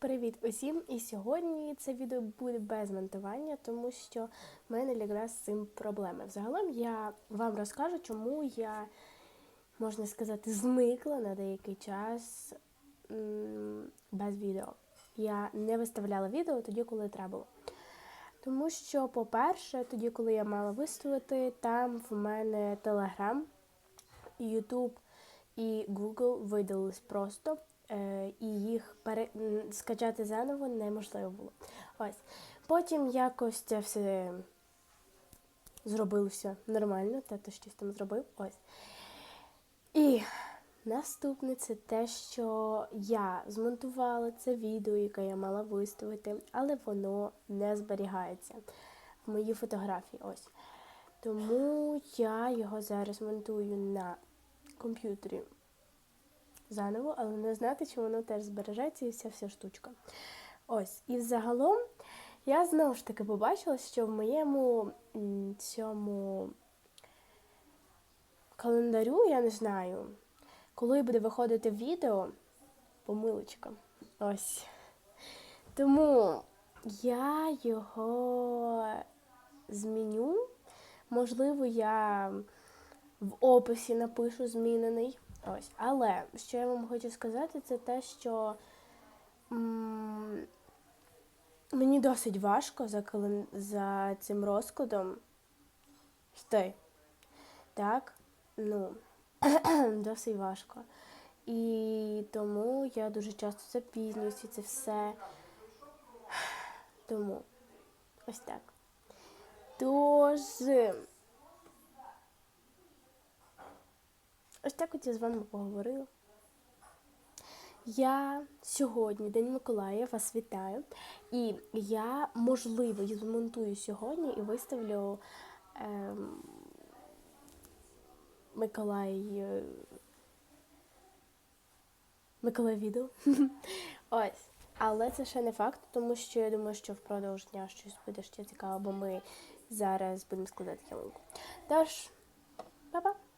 Привіт усім! І сьогодні це відео буде без монтування, тому що в мене якраз з цим проблеми. Взагалом я вам розкажу, чому я, можна сказати, зникла на деякий час без відео. Я не виставляла відео тоді, коли треба було. Тому що, по-перше, тоді, коли я мала виставити, там в мене Telegram, YouTube і Google видались просто, е, і їх пере... скачати заново неможливо було. Ось. Потім якось це все зробилося нормально, тато щось там зробив. Ось. І наступне це те, що я змонтувала це відео, яке я мала виставити, але воно не зберігається в моїй фотографії. Ось. Тому я його зараз монтую на комп'ютері заново, але не знати, чи воно теж збережеться і вся вся штучка. Ось. І загалом я знову ж таки побачила, що в моєму цьому календарю, я не знаю, коли буде виходити відео, помилочка. Ось. Тому я його зміню. Можливо, я в описі напишу змінений. Ось. Але що я вам хочу сказати, це те, що м, мені досить важко за, кален... за цим розкладом йти. Так? Ну, досить важко. І тому я дуже часто запізнююся, це все. Тому ось так. Тож. Ось так от я з вами поговорила. Я сьогодні, День Миколая, вас вітаю. І я, можливо, її змонтую сьогодні і виставлю ем, Миколай. е, Миколай відео. Ось. Але це ще не факт, тому що я думаю, що впродовж дня щось буде ще цікаво, бо ми зараз будемо складати ялинку. Тож, па-па!